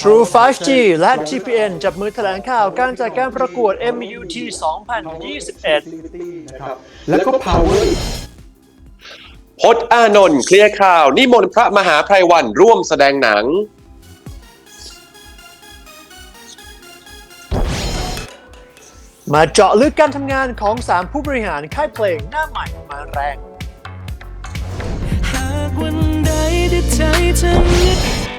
True 5G และ TPN จับมือแถลงข่าวการจัดการประกวด MUT 2021แล้วก็ power พจน์อานนท์เคลียร์ข่าว นิมนต์พระมหาไพรวันร่วมแสดงหนัง มาเจาะลึกการทำงานของ 3 ผู้บริหารค่ายเพลงหน้าใหม่มาแรงหากวันใดที่ใจเธอนึก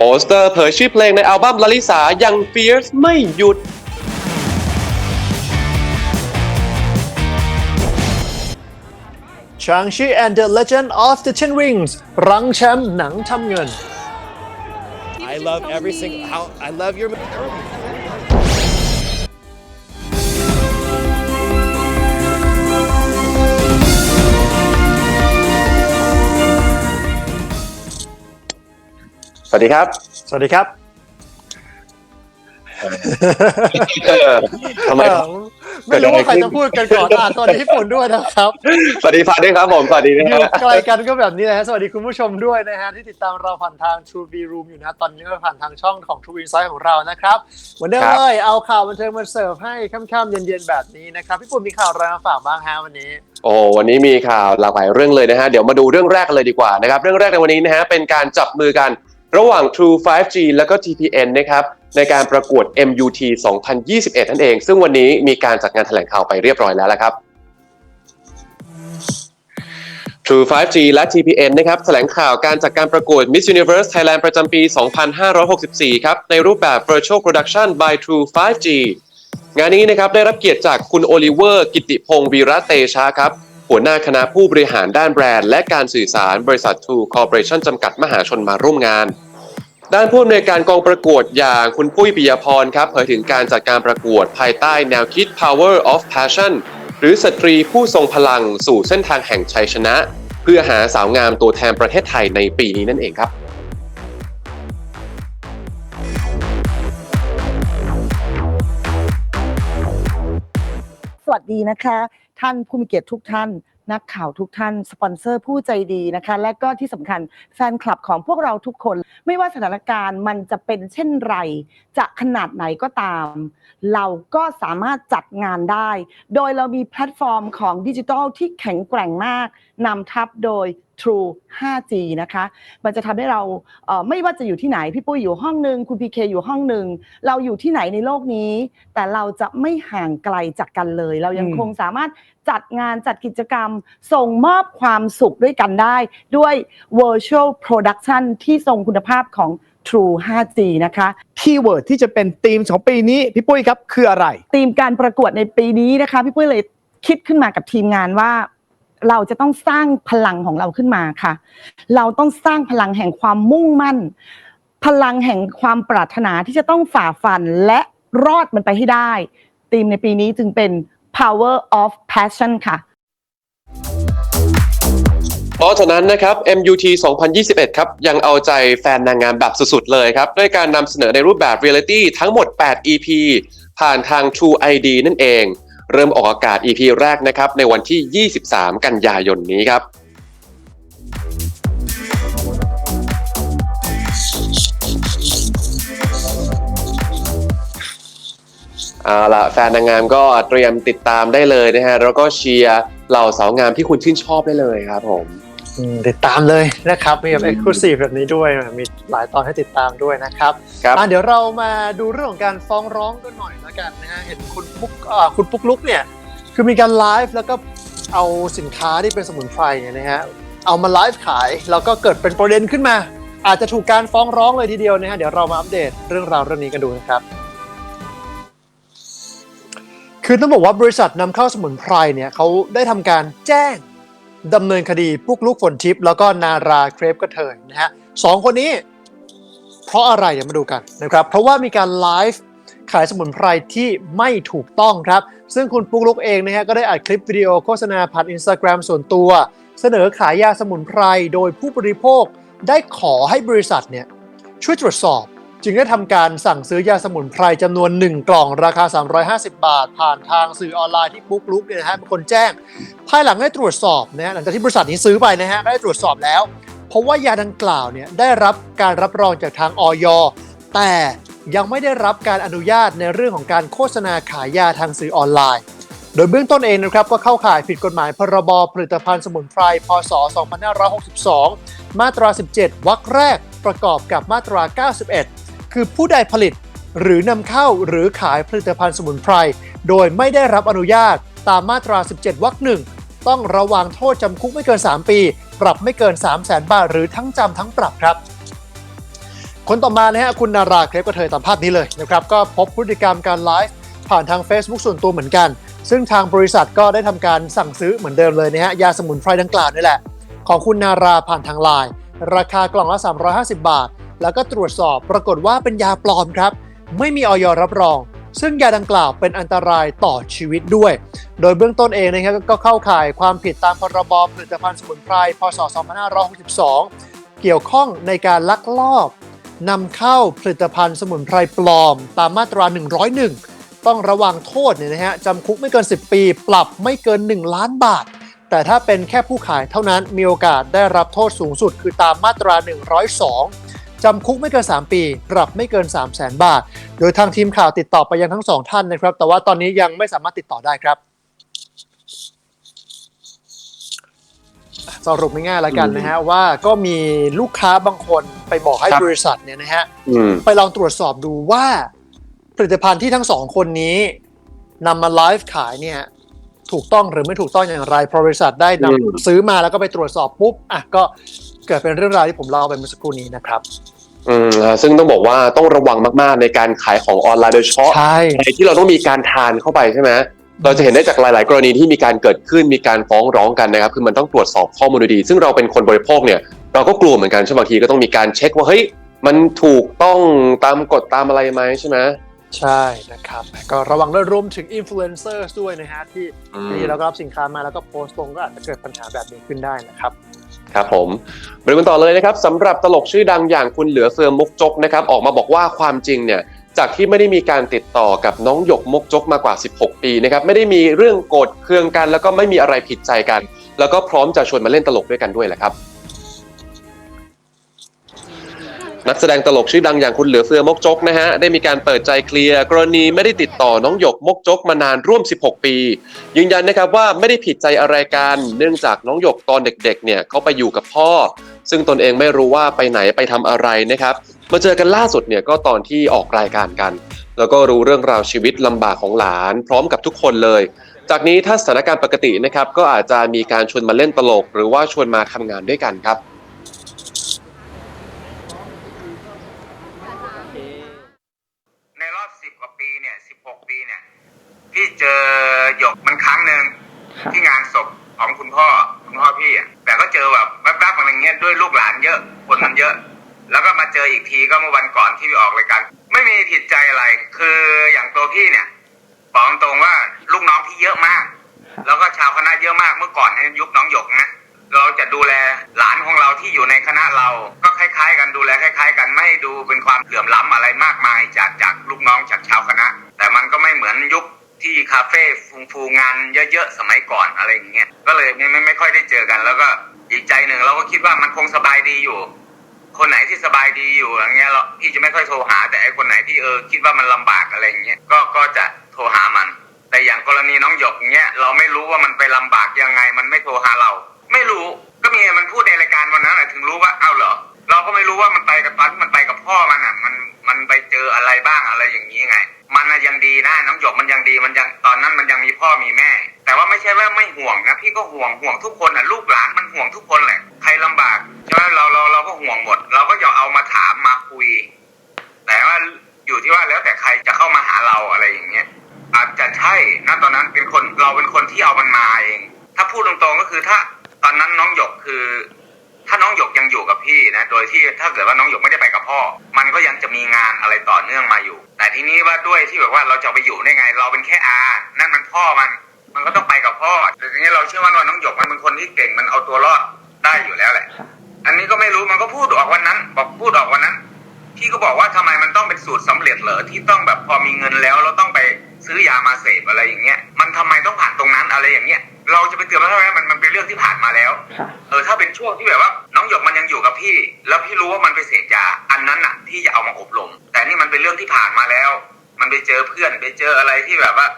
โปสเตอร์เผยชื่อเพลงในอัลบั้มลลิสายัง Fierce ไม่หยุด Shang-Chi and the Legend of the Ten Rings รังแชมป์หนังทำเงิน I love every single. How I love your. สวัสดีครับ สวัสดีครับทำไม เอ่อไม่รู้ว่าใครจะพูดกันก่อนอะสวัสดีญี่ปุ่นด้วยนะครับ สวัสดีฟ้าด้วยครับผม สวัสดีนะอยู่ฮะ ไกลกันก็แบบนี้นะฮะ สวัสดีคุณผู้ชมด้วยนะฮะ ที่ติดตามเราผ่านทาง True B Room อยู่นะตอนนี้ก็ผ่านทางช่องของ True Insight ของเรานะครับเหมือนเดิมเลยเอาข่าวบันเทิงมาเสิร์ฟให้ค่ำๆเย็นๆแบบนี้นะครับพี่ปุ่นมีข่าวอะไรมาฝากบ้างฮะวันนี้ โอ้วันนี้มีข่าวหลากหลายเรื่องเลยนะฮะ เดี๋ยวมาดูเรื่องแรกกันเลยดีกว่านะครับ เรื่องแรกในวันนี้นะฮะ เป็นการจับมือกัน ระหว่าง True 5G แล้วก็ TPN นะครับในการประกวด MUT 2021 นั่นเอง ซึ่งวันนี้มีการจัดงานแถลงข่าวไปเรียบร้อยแล้วละครับ True 5G และ TPN นะครับแถลงข่าวการจัดการประกวด Miss Universe Thailand ประจำปี 2564 ครับ ในรูปแบบ Virtual Production by True 5G งานนี้นะครับได้รับเกียรติจากคุณโอลิเวอร์ กิติพงศ์วีระเตชะครับ หัวหน้าคณะผู้บริหารด้านแบรนด์ และการสื่อสารบริษัท True Corporation จำกัดมหาชนมาร่วมงาน ด้านผู้อำนวยการกองประกวดอย่างคุณปุ้ยปิยพรครับเผยถึงการจัดการประกวดภายใต้แนวคิด Power of Passion หรือสตรีผู้ทรงพลังสู่เส้นทางแห่งชัยชนะ เพื่อหาสาวงามตัวแทนประเทศไทยในปีนี้นั่นเองครับสวัสดีนะคะ ท่านผู้มีเกียรติทุกท่าน นักข่าวทุกท่าน สปอนเซอร์ผู้ใจดีนะคะ และก็ที่สำคัญแฟนคลับของพวกเราทุกคน ไม่ว่าสถานการณ์มันจะเป็นเช่นไร จะขนาดไหนก็ตาม เราก็สามารถจัดงานได้ โดยเรามีแพลตฟอร์มของดิจิทัลที่แข็งแกร่งมาก นำทับโดย True 5G นะคะ มันจะทำให้เราเอ่อไม่ว่าจะอยู่ที่ไหน พี่ปุ้ยอยู่ห้องหนึ่งคุณพีเคอยู่ห้องหนึ่งเราอยู่ที่ไหนในโลกนี้ แต่เราจะไม่ห่างไกลจากกันเลย เรายังอืมคงสามารถจัดงานจัดกิจกรรม ส่งมอบความสุขด้วยกันได้ ด้วย virtual production ที่ทรงคุณภาพของ True 5G นะคะ คีย์เวิร์ดที่จะเป็นธีมของปีนี้พี่ปุ้ยครับคืออะไรธีมการประกวดในปีนี้นะคะ พี่ปุ้ยเลยคิดขึ้นมากับทีมงานว่า เราจะต้องสร้างพลังของเราขึ้นมาค่ะ เราต้องสร้างพลังแห่งความมุ่งมั่น พลังแห่งความปรารถนาที่จะต้องฝ่าฟันและรอดมันไปให้ได้ธีมในปีนี้จึงเป็น power of passion ค่ะ เพราะฉะนั้นนะครับ MUT 2021 ครับ ยังเอาใจแฟนนางงามแบบสุดๆ เลยครับ ด้วยการนำเสนอในรูปแบบเรียลิตี้ทั้งหมด 8 EP ผ่านทาง True ID นั่นเอง เริ่มออกอากาศ EP แรกนะครับในวันที่ 23 กันยายนนี้ครับเอาล่ะแฟนนางงามก็เตรียมติดตามได้เลยนะฮะแล้วก็เชียร์เหล่าสาวงามที่คุณชื่นชอบได้เลยครับผม ติดตามเลยนะครับ มีแบบ exclusive แบบนี้ด้วย มีหลายตอนให้ติดตามด้วยนะครับครับอะเดี๋ยวเรามาดูเรื่องของการฟ้องร้องกันหน่อยแล้วกันนะฮะเห็นคุณปุ๊กอ่าคุณปุ๊กลุกเนี่ยคือมีการไลฟ์แล้วก็เอาสินค้าที่เป็นสมุนไพรเนี่ยนะฮะเอามาไลฟ์ขายแล้วก็เกิดเป็นประเด็นขึ้นมา อาจจะถูกการฟ้องร้องเลยทีเดียวนะฮะเดี๋ยวเรามาอัปเดตเรื่องราวเรื่องนี้กันดูนะครับคือต้องบอกว่าบริษัทนำเข้าสมุนไพรเนี่ยเขาได้ทำการแจ้ง ดำเนินคดีปุกลุกฝนทิพย์แล้วก็นาราเครปกระเทยนะฮะสองคนนี้ เพราะอะไรเดี๋ยวมาดูกันนะครับ เพราะว่ามีการไลฟ์ขายสมุนไพรที่ไม่ถูกต้องครับ ซึ่งคุณปุ๊กลุกเองนะฮะก็ได้อัดคลิปวิดีโอโฆษณาผ่านอินสตาแกรมส่วนตัว เสนอขายยาสมุนไพรโดยผู้บริโภคได้ขอให้บริษัทเนี่ยช่วยตรวจสอบ จึงได้ทำการสั่งซื้อยาสมุนไพรจำนวน 1 กล่องราคา 350 บาท ผ่านทางสื่อออนไลน์ที่ปุ๊กลุกเนี่ยนะฮะเป็นคนแจ้ง ภายหลังได้ตรวจสอบนะฮะหลังจากที่บริษัทนี้ซื้อไปนะฮะก็ได้ตรวจสอบแล้ว เพราะว่ายาดังกล่าวเนี่ยได้รับการรับรองจากทางออยแต่ยังไม่ได้รับการอนุญาตในเรื่องของการโฆษณาขายยาทางสื่อออนไลน์ โดยเบื้องต้นเองนะครับก็เข้าข่ายผิดกฎหมายพรบผลิตภัณฑ์สมุนไพร พศ 2562 มาตรา 17 วรรคแรกประกอบกับมาตรา 91 คือผู้ใดผลิต หรือนำเข้าหรือขายผลิตภัณฑ์สมุนไพร โดยไม่ได้รับอนุญาตตามมาตรา 17 วรรคหนึ่งต้องระวังโทษจำคุกไม่เกิน 3 ปี ปรับไม่เกิน 3 0 0แสนบาท หรือทั้งจำทั้งปรับครับ คนต่อมานะฮะคุณนาราเคลปกระเทยตามภาพนี้เลยนะครับก็พบพฤติกรรมการไลฟ์ผ่านทาง Facebook ส่วนตัวเหมือนกัน ซึ่งทางบริษัทก็ได้ทำการสั่งซื้อเหมือนเดิมเลยนะฮะยาสมุนไพรดังกล่าวนี่แหละ ของคุณนาราผ่านทางไลน์ราคากล่องละ 350 บาท แล้วก็ตรวจสอบปรากฏว่าเป็นยาปลอมครับ ไม่มีออยรับรอง ซึ่งยาดังกล่าวเป็นอันตรายต่อชีวิตด้วย โดยเบื้องต้นเองนะครับก็เข้าข่ายความผิดตามพรบผลิตภัณฑ์สมุนไพรพศ 2562 เกี่ยวข้องในการลักลอบนำเข้าผลิตภัณฑ์สมุนไพรปลอม ตามมาตรา 101 ต้องระวังโทษเนี่ยนะฮะจำคุกไม่เกิน 10 ปี ปรับไม่เกิน 1 ล้านบาท แต่ถ้าเป็นแค่ผู้ขายเท่านั้นมีโอกาสได้รับโทษสูงสุดคือตามมาตรา 102 จำคุกไม่เกิน 3 ปี ปรับไม่เกิน 3 0 0แสนบาท โดยทางทีมข่าวติดต่อไปยังทั้งสองท่านนะครับ แต่ว่าตอนนี้ยังไม่สามารถติดต่อได้ครับสรุปง่ายๆแล้วกันนะฮะว่าก็มีลูกค้าบางคนไปบอกให้ครับบริษัทเนี่ยนะฮะอืมไปลองตรวจสอบดูว่าผลิตภัณฑ์ที่ทั้งสองคนนี้นำมาไลฟ์ขายเนี่ย ถูกต้องหรือไม่ถูกต้องอย่างไรเพราะบริษัทได้นำอืมซื้อมาแล้วก็ไปตรวจสอบปุ๊บอะก็เกิดเป็นเรื่องราวที่ผมเล่าไปเมื่อสักครู่นี้นะครับอืมอ่าซึ่งต้องบอกว่าต้องระวังมากๆในการขายของออนไลน์โดยเฉพาะใช่ในที่เราต้องมีการทานเข้าไปใช่ไหมเราจะเห็นได้จากหลาย ๆ กรณีที่มีการเกิดขึ้นมีการฟ้องร้องกันนะครับ คือมันต้องตรวจสอบข้อมูลดีๆซึ่งเราเป็นคนบริโภคเนี่ยเราก็กลัวเหมือนกันใช่ไหมบางทีก็ต้องมีการเช็คว่าเฮ้ยมันถูกต้องตามกฎตามอะไรไหมใช่ไหม ใช่นะครับก็ระวังด้วยรวมถึงอินฟลูเอนเซอร์ด้วยนะฮะที่อืมที่เราก็รับสินค้ามาแล้วก็โพสต์ลงก็อาจจะเกิดปัญหาแบบนี้ขึ้นได้นะครับครับผมไปดูกันต่อเลยนะครับสำหรับตลกชื่อดังอย่างคุณเหลือเฟือมุกจกนะครับออกมาบอกว่าความจริงเนี่ยจากที่ไม่ได้มีการติดต่อกับน้องหยกมกจกมากว่า 16 ปีนะครับไม่ได้มีเรื่องโกรธเคืองกัน แล้วก็ไม่มีอะไรผิดใจกัน แล้วก็พร้อมจะชวนมาเล่นตลกด้วยกันด้วยแหละครับ นักแสดงตลกชื่อดังอย่างคุณเหลือเฟือมกจกนะฮะ ได้มีการเปิดใจเคลียร์กรณีไม่ได้ติดต่อน้องหยกมกจกมานานร่วม 16 ปี ยืนยันนะครับว่าไม่ได้ผิดใจอะไรกัน เนื่องจากน้องหยกตอนเด็กๆ เนี่ยเขาไปอยู่กับพ่อ ซึ่งตนเองไม่รู้ว่าไปไหนไปทำอะไรนะครับ มาเจอกันล่าสุดเนี่ยก็ตอนที่ออกรายการกัน แล้วก็รู้เรื่องราวชีวิตลำบากของหลาน พร้อมกับทุกคนเลยจากนี้ถ้าสถานการณ์ปกตินะครับก็อาจจะมีการชวนมาเล่นตลก หรือว่าชวนมาทำงานด้วยกันครับ ในรอบสิบกว่าปีเนี่ยสิบหกปีเนี่ย พี่เจอหยกมันครั้งหนึ่งที่งานศพของคุณพ่อคุณพ่อพี่อะแต่ก็เจอแบบแวบๆอะไรเงี้ยด้วยลูกหลาน เยอะ คนมันเยอะ แล้วก็มาเจออีกทีก็เมื่อวันก่อนที่พี่ออกรายการไม่มีผิดใจอะไร คืออย่างตัวพี่เนี่ยบอกตรงว่าลูกน้องพี่เยอะมาก แล้วก็ชาวคณะเยอะมากเมื่อก่อนในยุคน้องหยกนะเราจะดูแลหลานของเราที่อยู่ในคณะเราก็คล้าย ๆ กันดูแลคล้าย ๆ กันไม่ดูเป็นความเหลื่อมล้ำอะไรมากมายจากจากลูกน้องจากชาวคณะ แต่มันก็ไม่เหมือนยุคที่คาเฟ่ฟูฟูงานเยอะๆสมัยก่อนอะไรอย่างเงี้ยก็เลยไม่ไม่ไม่ค่อยได้เจอกัน แล้วก็ อีกใจหนึ่งเราก็คิดว่ามันคงสบายดีอยู่ คนไหนที่สบายดีอยู่อย่างเงี้ยเราพี่จะไม่ค่อยโทรหา แต่ไอคนไหนที่เออคิดว่ามันลำบากอะไรอย่างเงี้ยก็ก็จะโทรหามัน แต่อย่างกรณีน้องหยกเงี้ยเราไม่รู้ว่ามันไปลำบากยังไง มันไม่โทรหาเรา ไม่รู้ก็มีมันพูดในรายการวันนั้นแหละถึงรู้ว่าเอ้าเหรอเราก็ไม่รู้ว่ามันไปกับตอนที่มันไปกับพ่อมันอะมันมันไปเจออะไรบ้างอะไรอย่างนี้ไง มันยังดีนะน้องหยกมันยังดีมันยังตอนนั้นมันยังมีพ่อมีแม่ แต่ว่าไม่ใช่ว่าไม่ห่วงนะพี่ก็ห่วงห่วงทุกคนอะลูกหลานมันห่วงทุกคนแหละใครลำบากใช่ไหมเราเราเราก็ห่วงหมด เราก็อย่าเอามาถามมาคุย แต่ว่าอยู่ที่ว่าแล้วแต่ใครจะเข้ามาหาเราอะไรอย่างเงี้ยอาจจะใช่นะตอนนั้นเป็นคนเราเป็นคนที่เอามันมาเอง ถ้าพูดตรงๆก็คือถ้าตอนนั้นน้องหยกคือ ถ้าน้องหยกยังอยู่กับพี่นะ โดยที่ถ้าเกิดว่าน้องหยกไม่ได้ไปกับพ่อ มันก็ยังจะมีงานอะไรต่อเนื่องมาอยู่ แต่ทีนี้ว่าด้วยที่แบบว่าเราจะไปอยู่ได้ไง เราเป็นแค่อา นั่นมันพ่อมัน พ่อแต่ทีนี้เราเชื่อว่าน้องหยกมันเป็นคนที่เก่งมันเอาตัวรอดได้อยู่แล้วแหละ อันนี้ก็ไม่รู้มันก็พูดออกวันนั้น บอกพูดออกวันนั้นพี่ก็บอกว่าทำไมมันต้องเป็นสูตรสำเร็จเหรอที่ต้องแบบพอมีเงินแล้วเราต้องไปซื้อยามาเสพอะไรอย่างเงี้ย มันทำไมต้องผ่านตรงนั้นอะไรอย่างเงี้ย เราจะไปเตือนมันทำไมมันมันเป็นเรื่องที่ผ่านมาแล้ว เออถ้าเป็นช่วงที่แบบว่า น้องหยกมันยังอยู่กับพี่ แล้วพี่รู้ว่ามันไปเสพยาอันนั้นน่ะที่จะเอามาอบรมแต่นี่มันเป็นเรื่องที่ผ่านมาแล้ว มันไปเจอเพื่อนไปเจออะไรที่แบบว่า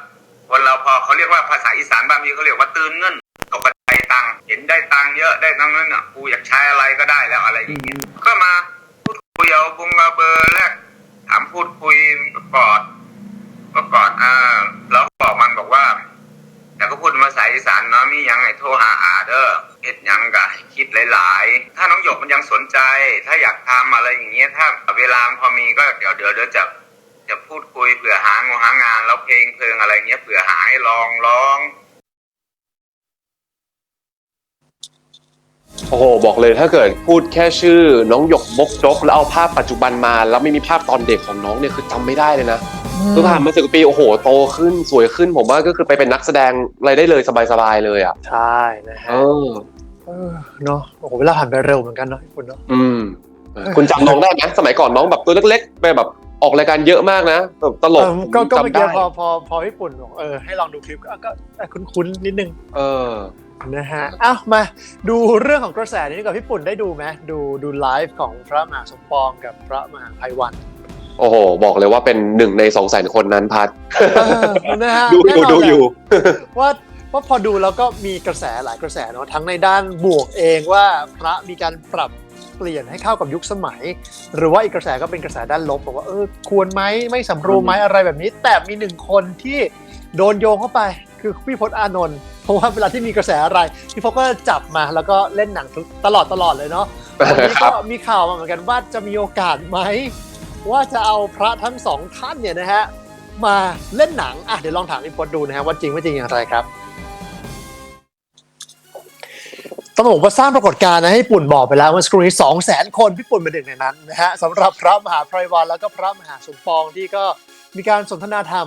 คนเราพอเขาเรียกว่าภาษาอีสานบางทีเขาเรียกว่าตื่นเงินตกกระไดตังเห็นได้ตังเยอะได้ตังนั้นอะกูอยากใช้อะไรก็ได้แล้วอะไรอย่างเงี้ยก็มาพูดคุยเอาบุงเอาเบอร์แรกถามพูดคุยกอดก็กอดอ่าแล้วบอกมันบอกว่าแต่ก็พูดภาษาอีสานเนาะมียังไงโทรหาอาเด้อเฮ็ดยังกะคิดหลาย ๆ ถ้าน้องหยกมันยังสนใจ ถ้าอยากทำอะไรอย่างเงี้ยถ้าเวลาพอมีก็เดี๋ยวเดี๋ยวเดี๋ยวจะ จะพูดคุยเผื่อหางงหางานแล้วเพลงเพลิงอะไรเงี้ยเผื่อหาให้ลองร้องโอ้โหบอกเลยถ้าเกิดพูดแค่ชื่อน้องหยกบกจกแล้วเอาภาพปัจจุบันมา แล้วไม่มีภาพตอนเด็กของน้องเนี่ยคือจำไม่ได้เลยนะคือผ่านมาสิบกว่าปีโอ้โหโตขึ้นสวยขึ้น ผมว่าก็คือไปเป็นนักแสดงอะไรได้เลยสบายๆเลยอะใช่นะเอฮะอเออเนาะโอ้โหเวลาผ่านไปเร็วเหมือนกันเนาะคุณเนาะอืมเออคุณจำน้องได้ไหมสมัยก่อนน้องแบบตัวเล็กๆไปแบบ ออกรายการเยอะมากนะแบบตลกเออก็ก็เมื่อจำกี้ได้พอพอพอพี่ปุ่นบอกเออให้ลองดูคลิปก็ก็ก็คุ้นๆนิดนึงเออ นะฮะอ้าวมาดูเรื่องของกระแสนี้ดีกว่าพี่ปุ่นได้ดูไหมดูดูไลฟ์ของพระมหาสมปองกับพระมหาไพวันโอ้โห บอกเลยว่าเป็นหนึ่งในสองแสนคนนั้นพัดเออนะฮะดูแน่อยู่นนดูแหละอยู่ ว่าว่าพอดูแล้วก็มีกระแสหลายกระแสเนาะทั้งในด้านบวกเองว่าพระมีการปรับ เปลี่ยนให้เข้ากับยุคสมัย หรือว่าอีกกระแสก็เป็นกระแสด้านลบบอกว่าเออควรไหมไม่สำรวมไหมอะไรแบบนี้ แต่มีหนึ่งคนที่โดนโยงเข้าไปคือพี่พจน์อานนท์เพราะว่าเวลาที่มีกระแสอะไรพี่พจน์ก็จะจับมาแล้วก็เล่นหนังทุกตลอดตลอดเลยเนาะวันนี้ครัก็บมีข่าวมาเหมือนกันว่าจะมีโอกาสไหมว่าจะเอาพระทั้งสองท่านเนี่ยนะฮะมาเล่นหนังอะเดี๋ยวลองถามพี่พจน์ดูนะฮะว่าจริงไม่จริงอย่างไรครับ ต้องบอกว่าสร้างปรากฏการณ์นะให้ญี่ปุ่นบอกไปแล้วเมื่อสักครู่นี้สองแสนคนพี่ปุ่นเป็นหนึ่งในนั้นนะฮะสำหรับพระมหาไพรวันแล้วก็พระมหาสมปองที่ก็มีการสนทนาธรรม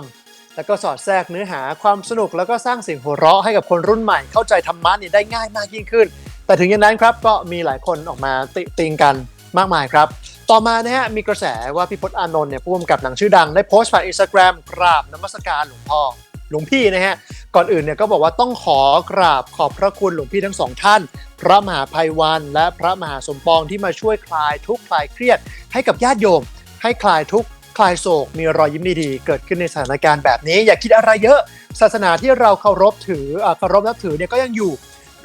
แล้วก็สอดแทรกเนื้อหาความสนุกแล้วก็สร้างเสียงหัวเราะให้กับคนรุ่นใหม่เข้าใจธรรมะเนี่ยได้ง่ายมากยิ่งขึ้น แต่ถึงอย่างนั้นครับก็มีหลายคนออกมาติติงกันมากมายครับ ต่อมานะฮะมีกระแสว่าพี่พจน์อานนท์เนี่ยผู้กำกับหนังชื่อดังได้โพสต์ผ่านอินสตาแกรมกราบนมัสการหลวงพ่อ หลวงพี่นะฮะ ก่อนอื่นเนี่ยก็บอกว่าต้องขอกราบขอบพระคุณหลวงพี่ทั้งสองท่าน พระมหาภัยวัน และพระมหาสมปองที่มาช่วยคลายทุกข์คลายเครียด ให้กับญาติโยม ให้คลายทุกข์คลายโศก มีรอยยิ้มดีๆเกิดขึ้นในสถานการณ์แบบนี้ อย่าคิดอะไรเยอะ ศาสนาที่เราเคารพถืออ่าเคารพนับถือเนี่ยก็ยังอยู่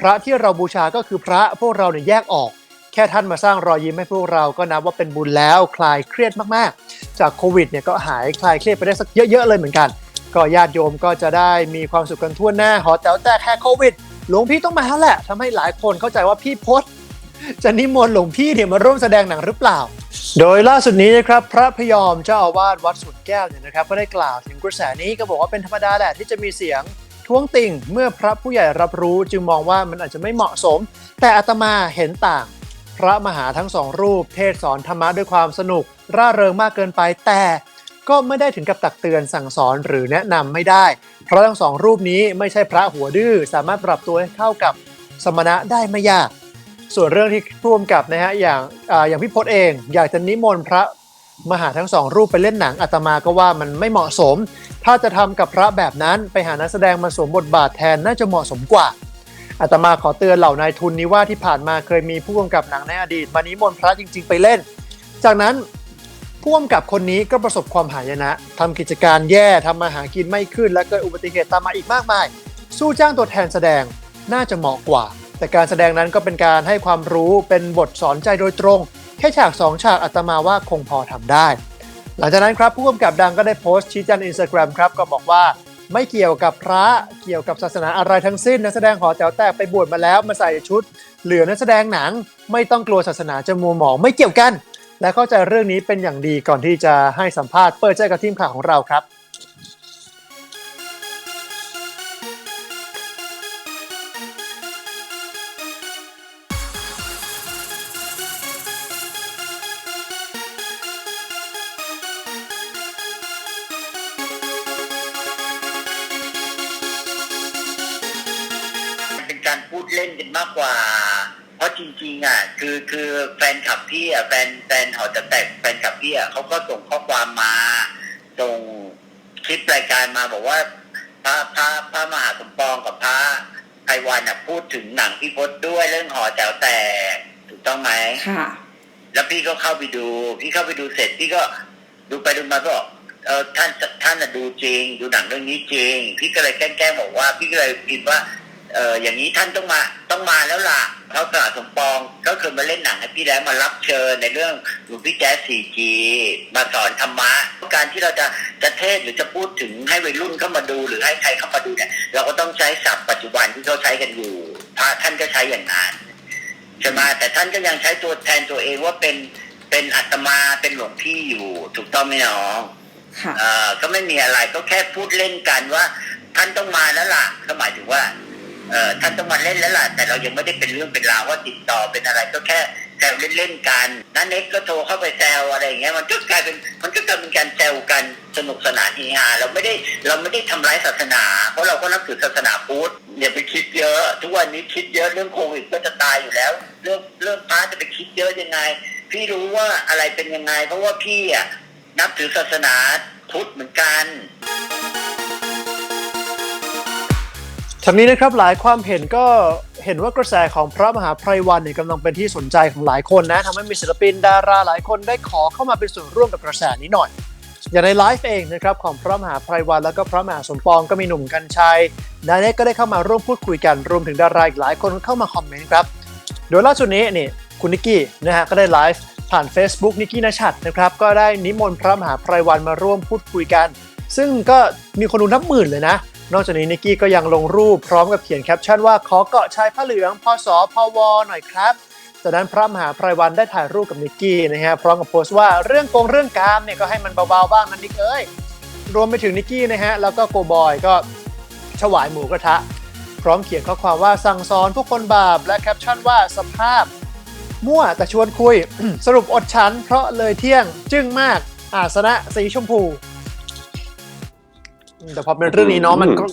พระที่เราบูชาก็คือพระพวกเราเนี่ยแยกออกแค่ท่านมาสร้างรอยยิ้มให้พวกเราก็นับว่าเป็นบุญแล้วคลายเครียดมากๆ จากโควิดเนี่ยก็หายคลายเครียดไปได้สักเยอะๆเลยเหมือนกัน ก็ญาติโยมก็จะได้มีความสุขกันทั่วหน้าหอแต๋วแตกแค่โควิด หลวงพี่ต้องมาแล้วแหละทำให้หลายคนเข้าใจว่าพี่พศจะนิมนต์หลวงพี่เนี่ยมาร่วมแสดงหนังหรือเปล่า โดยล่าสุดนี้นะครับพระพยอมเจ้าอาวาสวัดสวนแก้วเนี่ยนะครับก็ได้กล่าวถึงกระแสนี้ก็บอกว่าเป็นธรรมดาแหละที่จะมีเสียงท้วงติ่งเมื่อพระผู้ใหญ่รับรู้จึงมองว่ามันอาจจะไม่เหมาะสม แต่อาตมาเห็นต่าง พระมหาทั้งสองรูป เทศสอนธรรมะด้วยความสนุก ร่าเริงมากเกินไปแต่ ก็ไม่ได้ถึงกับตักเตือนสั่งสอนหรือแนะนำไม่ได้ เพราะทั้งสองรูปนี้ไม่ใช่พระหัวดื้อสามารถปรับตัวให้เข้ากับสมณะได้ไม่ยาก ส่วนเรื่องที่ร่วมกับนะฮะอย่างออย่างพี่พจน์เอง อยากจะนิมนต์พระมหาทั้งสองรูปไปเล่นหนังอาตมาก็ว่ามันไม่เหมาะสม ถ้าจะทำกับพระแบบนั้นไปหานักแสดงมาสวมบทบาทแทนน่าจะเหมาะสมกว่าอาตมาขอเตือนเหล่านายทุนนี้ว่าที่ผ่านมาเคยมีผู้กำกับหนังในอดีตมานิมนต์พระจริง ๆ ไปเล่น จากนั้น ผู้กำกับคนนี้ก็ประสบความหายนะทำกิจการแย่ทำมาหากินไม่ขึ้น และเกิดอุบัติเหตุตามมาอีกมากมาย สู้จ้างตัวแทนแสดงน่าจะเหมาะกว่า แต่การแสดงนั้นก็เป็นการให้ความรู้เป็นบทสอนใจโดยตรง แค่ฉากสองฉากอาตมาว่าคงพอทำได้ หลังจากนั้นครับผู้กำกับดังก็ได้โพสต์ชี้แจงอินสตาแกรมครับก็บอกว่าไม่เกี่ยวกับพระเกี่ยวกับศาสนาอะไรทั้งสิ้นนักแสดงหอแต๋วแตกไปบวชมาแล้วมาใส่ชุด เหลือนักแสดงหนัง ไม่ต้องกลัวศาสนาจะมัวหมองไม่เกี่ยวกัน และเข้าใจเรื่องนี้เป็นอย่างดีก่อนที่จะให้สัมภาษณ์เปิดใจกับทีมข่าวของเราครับเป็นการพูดเล่นกันมากกว่า จริงๆอะคือคือแฟนคลับพี่อะแฟนแฟนหอจะแตกแฟนคลับพี่อะเขาก็ส่งข้อความมาส่งคลิปรายการมาบอกว่า พระพระพระมหาสมปองกับพระไพวันอะพูดถึงหนังพี่พศด้วยเรื่องหอแถวแตกถูกต้องไหมค่ะ แล้วพี่ก็เข้าไปดู พี่เข้าไปดูเสร็จพี่ก็ดูไปดูมาก็บอกเออท่านท่านน่ะดูจริง ดูหนังเรื่องนี้จริง พี่ก็เลยแกล้งๆบอกว่า พี่ก็เลยพิมพ์ว่า เอออย่างนี้ท่านต้องมาต้องมาแล้วล่ะเขากระสมปองก็เคยมาเล่นหนังให้พี่แล้วมารับเชิญในเรื่องหลวงพี่แจ๊ส 4G มาสอนธรรมะการที่เราจะจะเทศน์หรือจะพูดถึงให้วัยรุ่นเข้ามาดูหรือให้ใครเข้ามาดูเนี่ยเราก็ต้องใช้ศัพท์ปัจจุบันที่เขาใช้กันอยู่พระท่านก็ใช้อย่างนั้นใช่ไหมแต่ท่านก็ยังใช้ตัวแทนตัวเองว่าเป็นเป็นอัตมาเป็นหลวงพี่อยู่ ถูกต้องไหมน้องค่ะเอ่อก็ไม่มีอะไรก็แค่พูดเล่นกันว่า ท่านต้องมาแล้วล่ะก็หมายถึงว่า เอ่อท่านต้องมาเล่นแล้วล่ะแต่เรายังไม่ได้เป็นเรื่องเป็นราวว่าติดต่อเป็นอะไรก็แค่แซวเล่นๆกันนั่นเน็กก็โทรเข้าไปแซวอะไรอย่างเงี้ยมันก็กลายเป็นมันก็กลายเป็นการแซวกันสนุกสนานเฮฮาเราไม่ได้เราไม่ได้ทำร้ายศาสนา เพราะเราก็นับถือศาสนาพุทธอย่าไปคิดเยอะ ทุกวันนี้คิดเยอะเรื่องโควิดก็จะตายอยู่แล้ว เรื่องเรื่องพระจะไปคิดเยอะยังไง พี่รู้ว่าอะไรเป็นยังไง เพราะว่าพี่อะนับถือศาสนาพุทธเหมือนกัน ทั้งนี้นะครับหลายความเห็นก็เห็นว่ากระแสของพระมหาไพรวันเนี่ยกำลังเป็นที่สนใจของหลายคนนะทำให้มีศิลปินดาราหลายคนได้ขอเข้ามาเป็นส่วนร่วมกับกระแสนี้หน่อย อย่างในไลฟ์เองนะครับของพระมหาไพรวันแล้วก็พระมหาสมปองก็มีหนุ่มกัญชัยนายเน็กก็ได้เข้ามาร่วมพูดคุยกันรวมถึงดาราอีกหลายคนเข้ามาคอมเมนต์ครับโดยล่าสุดนี้นี่คุณนิกกี้นะฮะก็ได้ไลฟ์ผ่าน Facebook นิกกี้นชัดนะครับก็ได้นิมนต์พระมหาไพรวันมาร่วมพูดคุยกัน ซึ่งก็มีคนดูนับหมื่นเลยนะ นอกจากนี้นิกกี้ก็ยังลงรูปพร้อมกับเขียนแคปชั่นว่าขอเกาะชายผ้าเหลืองพศพวหน่อยครับจากนั้นพระมหาไพรวันได้ถ่ายรูปกับนิกกี้นะฮะพร้อมกับโพสต์ว่าเรื่องโกงเรื่องกามเนี่ยก็ให้มันเบาๆบ้างนะนิกเอ้ยรวมไปถึงนิกกี้นะฮะแล้วก็โกบอยก็ถวายหมูกระทะ พร้อมเขียนข้อความว่าสั่งสอนพวกคนบาปและแคปชั่นว่าสภาพ มั่วแต่ชวนคุย สรุปอดฉันเพราะเลยเที่ยงจึ้งมากอาสนะสีชมพู แต่พอเป็นเรื่องนี้เนาะมันก็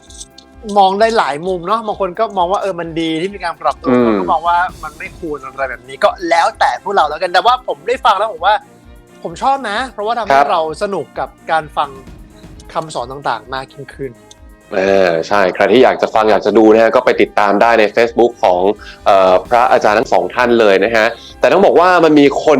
มองได้หลายมุมเนาะบางคนก็มองว่าเออมันดีที่มีการปรับตัวอืมบางคนก็มองว่ามันไม่ควรอะไรแบบนี้ก็แล้วแต่พวกเราแล้วกันแต่ว่าผมได้ฟังแล้วผมว่า ผมชอบนะ เพราะว่าทำให้เราสนุกกับการฟังคำสอนต่างๆ มากยิ่งขึ้นเออใช่ใครที่อยากจะฟังอยากจะดูนะฮะก็ไปติดตามได้ใน Facebook ของเออพระอาจารย์ทั้งสองท่านเลยนะฮะแต่ต้องบอกว่ามันมีคน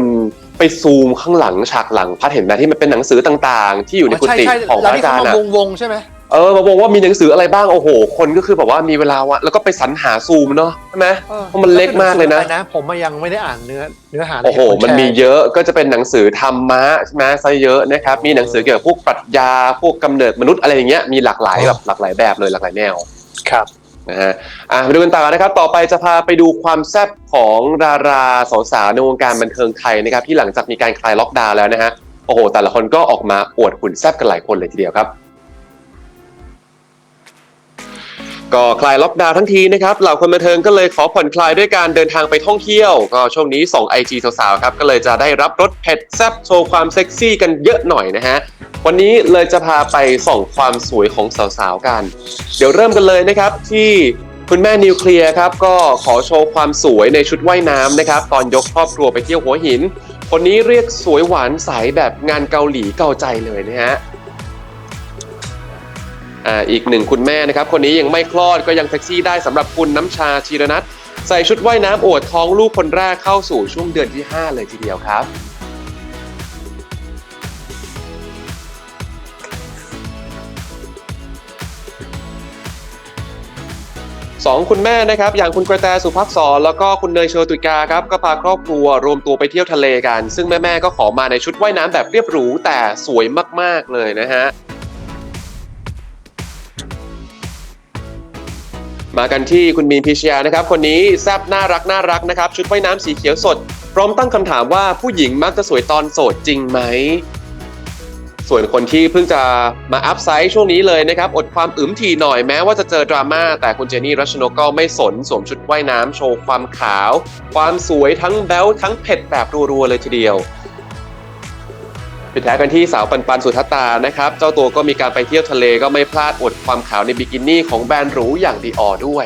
ไปซูมข้างหลังฉากหลังพัดเห็นไหมที่มันเป็นหนังสือต่างๆ ที่อยู่ในกุใช่ฏิใช่ของพแล้วระนี่อาจารเขาย์มาอะวงวงๆใช่ไหมเออมาบอกว่ามีหนังสืออะไรบ้างโอ้โห คนก็คือแบบว่ามีเวลาว่ะแล้วก็ไปสรรหาซูมเนาะใช่ไหมออเพราะมันเล็กมากเลยนะแล้วหงสืออไรผมอะยังไม่ได้อ่านเนื้อเนื้อหาในโอ้โหเห็นคมันมีแชร์เยอะก็จะเป็นหนังสือธรรมะใช่ไหมซะเยอะนะครับมีหนังสือเกี่ยวกับพวกปรัชญาพวกกำเนิดมนุษย์อะไรอย่างเงี้ยมีหลากหลายแบบหลากหลายแบบเลยหลากหลายแนวครับ นะฮะอะมาดูกันต่อนะครับ ต่อไปจะพาไปดูความแซ่บของดาราสาวๆในวงการบันเทิงไทยนะครับ ที่หลังจากมีการคลายล็อกดาวน์แล้วนะฮะ โอ้โห แต่ละคนก็ออกมาอวดหุ่นแซ่บกันหลายคนเลยทีเดียวครับ ก็คลายล็อกดาวน์ทั้งทีนะครับเหล่าคนบันเทิงก็เลยขอผ่อนคลายด้วยการเดินทางไปท่องเที่ยว ก็ช่วงนี้ส่ง IG สาวๆครับก็เลยจะได้รับรสเผ็ดแซ่บโชว์ความเซ็กซี่กันเยอะหน่อยนะฮะวันนี้เลยจะพาไปส่องความสวยของสาวๆกัน เดี๋ยวเริ่มกันเลยนะครับที่คุณแม่นิวเคลียร์ครับก็ขอโชว์ความสวยในชุดว่ายน้ำนะครับ ตอนยกครอบครัวไปเที่ยวหัวหิน คนนี้เรียกสวยหวานใสแบบงานเกาหลีเกาใจเลยนะฮะ อ่าอีกหนึ่งคุณแม่นะครับ คนนี้ยังไม่คลอดก็ยังเซ็กซี่ได้สำหรับคุณน้ำชาชีรนัทใส่ชุดว่ายน้ำอวดท้องลูกคนแรกเข้าสู่ช่วงเดือนที่ 5 เลยทีเดียวครับ สองคุณแม่นะครับ อย่างคุณกระแตสุภักษรแล้วก็คุณเนยโชติกาครับก็พาครอบครัวรวมตัวไปเที่ยวทะเลกัน ซึ่งแม่ ๆ ก็ขอมาในชุดว่ายน้ำแบบเรียบหรูแต่สวยมาก ๆ เลยนะฮะ มากันที่คุณมีนพิชยานะครับ คนนี้แซบน่ารักน่ารักนะครับ ชุดว่ายน้ำสีเขียวสด พร้อมตั้งคำถามว่าผู้หญิงมักจะสวยตอนโสดจริงไหม ส่วนคนที่เพิ่งจะมาอัพไซด์ช่วงนี้เลยนะครับ อดความอึมทีหน่อยแม้ว่าจะเจอดราม่าแต่คุณเจนี่รัชนกก็ไม่สนสวมชุดว่ายน้ำโชว์ความขาว ความสวยทั้งแบ๊วทั้งเผ็ดแบบรัวๆเลยทีเดียว ปิดท้ายกันที่สาวปันปันสุทัตตานะครับ เจ้าตัวก็มีการไปเที่ยวทะเลก็ไม่พลาดอวดความขาวในบิกินี่ของแบรนด์หรูอย่างดีออด้วย